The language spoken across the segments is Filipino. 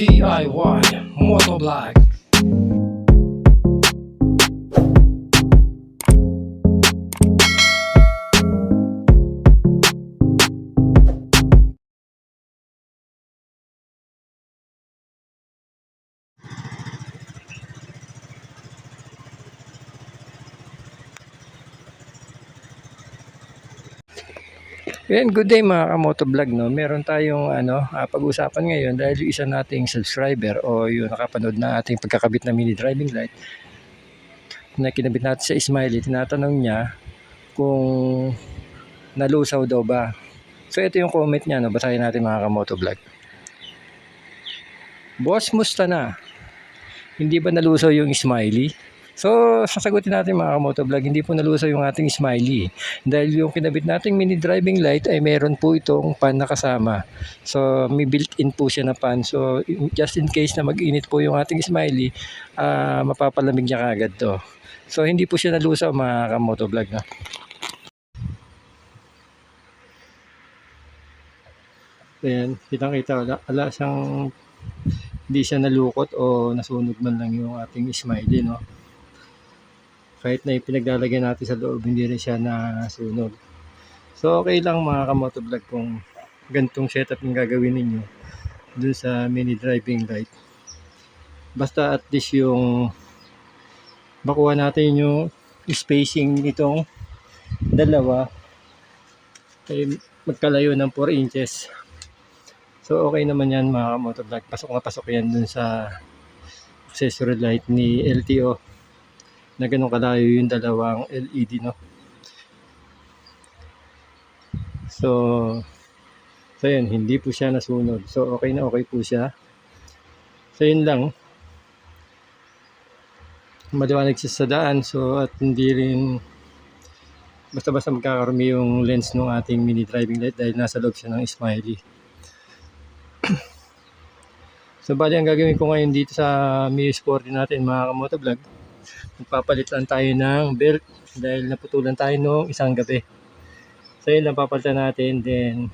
DIY Motovlog Yan, good day mga kamotovlog, no? Meron tayong ano, ah, pag-usapan ngayon dahil yung isa nating subscriber o yung nakapanood na ating pagkakabit na mini driving light na kinabit natin sa Smiley, tinatanong niya kung nalusaw daw ba. So ito yung comment niya, no? basahin natin mga kamotovlog. Boss, musta na? Hindi ba nalusaw yung Smiley? So, sasagutin natin mga kamotovlog, hindi po nalusaw yung ating Smiley. Dahil yung kinabit nating mini driving light ay meron po itong pan na kasama. So, may built-in po siya na pan. So, just in case na mag-init po yung ating Smiley, ah, mapapalamig niya kagad to. So, hindi po siya nalusaw mga kamotovlog na. Ayan, kitang-kita, wala, wala siyang hindi siya nalukot o nasunog man lang yung ating Smiley, no? Kahit na ipinaglalagyan natin sa loob, hindi rin siya nasunog. So, okay lang mga kamotovlog kung ganitong setup yung gagawin ninyo dun sa mini driving light. Basta at least yung makuha natin yung spacing nitong dalawa ay magkalayo ng 4 inches. So, okay naman yan mga kamotovlog. Pasok na pasok yan dun sa accessory light ni LTO na ganun kalayo yung dalawang LED no? So so yun hindi po siya nasunog so okay na okay po siya. So yun lang. Maliwanag siya sa daan so at hindi rin basta basta magkakarami yung lens ng ating mini driving light dahil nasa loob siya ng smiley. So bali ang gagawin ko ngayon dito sa Mi Sport natin mga kamotovlog magpapalit lang tayo ng belt dahil naputulan tayo noong isang gabi. So yun lang papalitan natin then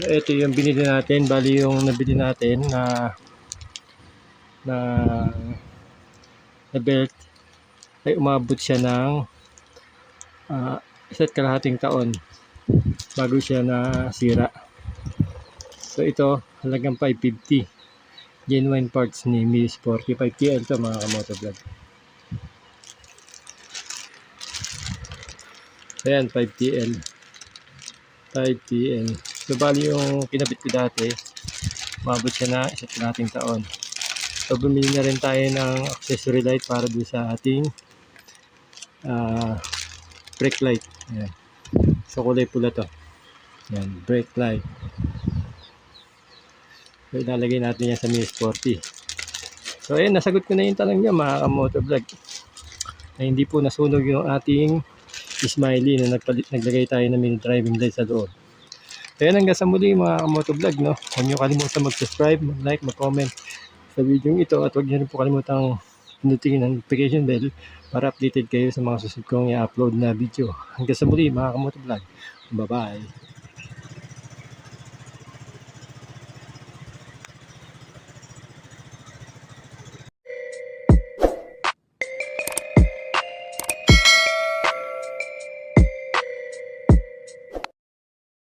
So ito yung binili natin, bali yung nabili natin na na na belt ay umabot siya ng uh, isa't kalahating taon bago siya na sira. So ito, halagang 550. Genuine parts ni Miss 45TL to mga kamotovlog. Ayan, 5TL. 5TL. So bali yung kinabit ko dati, mabot siya na isa't nating taon. So bumili na rin tayo ng accessory light para doon sa ating uh, brake light. Ayan. So kulay pula to. Ayan, brake light. So, ilalagay natin yan sa Mi Sporty. So, ayan, nasagot ko na yung tanong niya, mga kamotovlog. Na hindi po nasunog yung ating Smiley na nagpalit, naglagay tayo ng mini driving light sa loob. So, ayan, hanggang sa muli, mga kamotovlog, no? Huwag niyo kalimutan mag-subscribe, mag-like, mag-comment sa video ito at huwag niyo rin po kalimutan pinutin ang notification bell para updated kayo sa mga susunod kong i-upload na video. Hanggang sa muli, mga kamotovlog. Bye-bye.